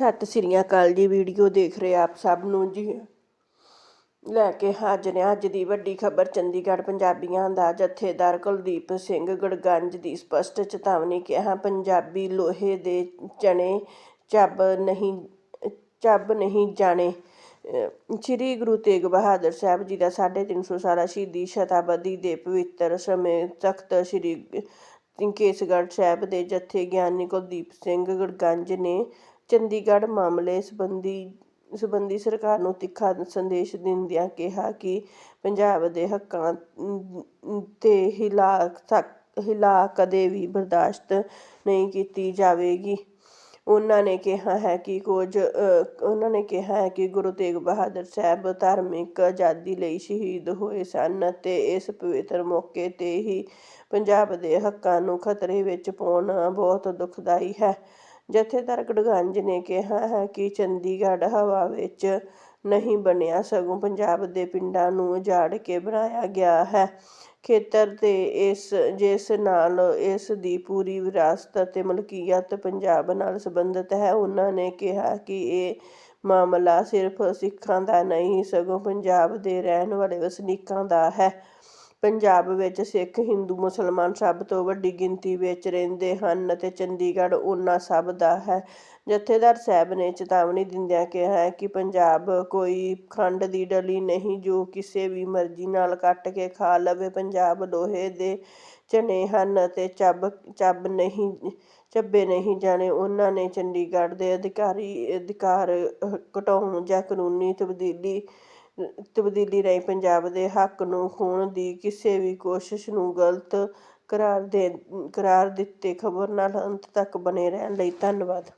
ਸਤਿ ਸ੍ਰੀ ਅਕਾਲ ਜੀ ਵੀਡੀਓ ਦੇਖ ਰਹੇ ਆਪ ਸਭ ਨੂੰ ਜੀ। ਲੈ ਕੇ ਹਾਜ਼ਰ ਹਾਂ ਅੱਜ ਦੀ ਵੱਡੀ ਖਬਰ ਚੰਡੀਗੜ੍ਹ ਪੰਜਾਬੀਆਂ ਦਾ। ਜਥੇਦਾਰ ਕੁਲਦੀਪ ਸਿੰਘ ਗੜਗੰਜ ਦੀ ਸਪਸ਼ਟ ਚੇਤਾਵਨੀ ਕਿਹਾ ਪੰਜਾਬੀ ਲੋਹੇ ਦੇ ਚਣੇ ਚੱਬ ਨਹੀਂ ਚੱਬ ਨਹੀਂ ਜਾਣੇ। ਸ੍ਰੀ ਗੁਰੂ ਤੇਗ ਬਹਾਦਰ ਸਾਹਿਬ ਜੀ ਦਾ 350 ਸਾਲਾ ਸ਼ਹੀਦੀ ਸ਼ਤਾਬਦੀ ਦੇ ਪਵਿੱਤਰ ਸਮੇਂ ਤਖਤ ਸ੍ਰੀ ਕੇਸਗੜ੍ਹ ਸਾਹਿਬ ਦੇ ਜਥੇ ਗਿਆਨੀ ਕੁਲਦੀਪ ਸਿੰਘ ਗੜਗੰਜ ਨੇ ਚੰਡੀਗੜ੍ਹ ਮਾਮਲੇ ਸਬੰਧੀ ਸੰਬੰਧੀ ਸਰਕਾਰ ਨੂੰ ਤਿੱਖਾ ਸੰਦੇਸ਼ ਦਿੰਦਿਆਂ ਕਿਹਾ ਕਿ ਪੰਜਾਬ ਦੇ ਹੱਕਾਂ ਤੇ ਹਿਲਾ ਹਿਲਾ ਕਦੇ ਵੀ ਬਰਦਾਸ਼ਤ ਨਹੀਂ ਕੀਤੀ ਜਾਵੇਗੀ। ਉਹਨਾਂ ਨੇ ਕਿਹਾ ਹੈ ਕਿ ਕੁਝ ਅ, ਉਹਨਾਂ ਨੇ ਕਿਹਾ ਹੈ ਕਿ ਗੁਰੂ ਤੇਗ ਬਹਾਦਰ ਸਾਹਿਬ ਧਾਰਮਿਕ ਆਜ਼ਾਦੀ ਲਈ ਸ਼ਹੀਦ ਹੋਏ ਸਨ ਅਤੇ ਇਸ ਪਵਿੱਤਰ ਮੌਕੇ ਤੇ ਹੀ ਪੰਜਾਬ ਦੇ ਹੱਕਾਂ ਨੂੰ ਖਤਰੇ ਵਿੱਚ ਪਾਉਣਾ ਬਹੁਤ ਦੁਖਦਾਈ ਹੈ। ਜਥੇਦਾਰ ਗੜਗੰਜ ਨੇ ਕਿਹਾ ਹੈ ਕਿ ਚੰਡੀਗੜ੍ਹ ਹਵਾ ਵਿੱਚ ਨਹੀਂ ਬਣਿਆ, ਸਗੋਂ ਪੰਜਾਬ ਦੇ ਪਿੰਡਾਂ ਨੂੰ ਉਜਾੜ ਕੇ ਬਣਾਇਆ ਗਿਆ ਹੈ। ਖੇਤਰ ਤੇ ਇਸ, ਜਿਸ ਨਾਲ ਇਸ ਦੀ ਪੂਰੀ ਵਿਰਾਸਤ ਅਤੇ ਮਲਕੀਅਤ ਪੰਜਾਬ ਨਾਲ ਸੰਬੰਧਿਤ ਹੈ, ਉਹਨਾਂ ਨੇ ਕਿਹਾ ਕਿ ਇਹ ਮਾਮਲਾ ਸਿਰਫ ਸਿੱਖਾਂ ਦਾ ਨਹੀਂ, ਸਗੋਂ ਪੰਜਾਬ ਦੇ ਰਹਿਣ ਵਾਲੇ ਵਸਨੀਕਾਂ ਦਾ ਹੈ। ਪੰਜਾਬ ਵਿੱਚ ਸਿੱਖ, ਹਿੰਦੂ, ਮੁਸਲਮਾਨ ਸਭ ਤੋਂ ਵੱਡੀ ਗਿਣਤੀ ਵਿੱਚ ਰਹਿੰਦੇ ਹਨ ਅਤੇ ਚੰਡੀਗੜ੍ਹ ਉਹਨਾਂ ਸਭ ਦਾ ਹੈ। ਜਥੇਦਾਰ ਸਾਹਿਬ ਨੇ ਚੇਤਾਵਨੀ ਦਿੰਦਿਆਂ ਕਿਹਾ ਹੈ ਕਿ ਪੰਜਾਬ ਕੋਈ ਖੰਡ ਦੀ ਡਲੀ ਨਹੀਂ ਜੋ ਕਿਸੇ ਵੀ ਮਰਜ਼ੀ ਨਾਲ ਕੱਟ ਕੇ ਖਾ ਲਵੇ। ਪੰਜਾਬ ਲੋਹੇ ਦੇ ਚਣੇ ਹਨ ਅਤੇ ਚੱਬ ਚੱਬ ਨਹੀਂ, ਚੱਬੇ ਨਹੀਂ ਜਾਣੇ। ਉਹਨਾਂ ਨੇ ਚੰਡੀਗੜ੍ਹ ਦੇ ਅਧਿਕਾਰੀ, ਅਧਿਕਾਰ ਘਟਾਉਣ ਜਾਂ ਕਾਨੂੰਨੀ ਤਬਦੀਲੀ ਤਬਦੀਲੀ ਰਾਹੀਂ ਪੰਜਾਬ ਦੇ ਹੱਕ ਨੂੰ ਖੋਣ ਦੀ ਕਿਸੇ ਵੀ ਕੋਸ਼ਿਸ਼ ਨੂੰ ਗਲਤ ਕਰਾਰ ਦੇ, ਕਰਾਰ ਦਿੱਤੇ ਖਬਰ ਨਾਲ ਅੰਤ ਤੱਕ ਬਣੇ ਰਹਿਣ ਲਈ ਧੰਨਵਾਦ।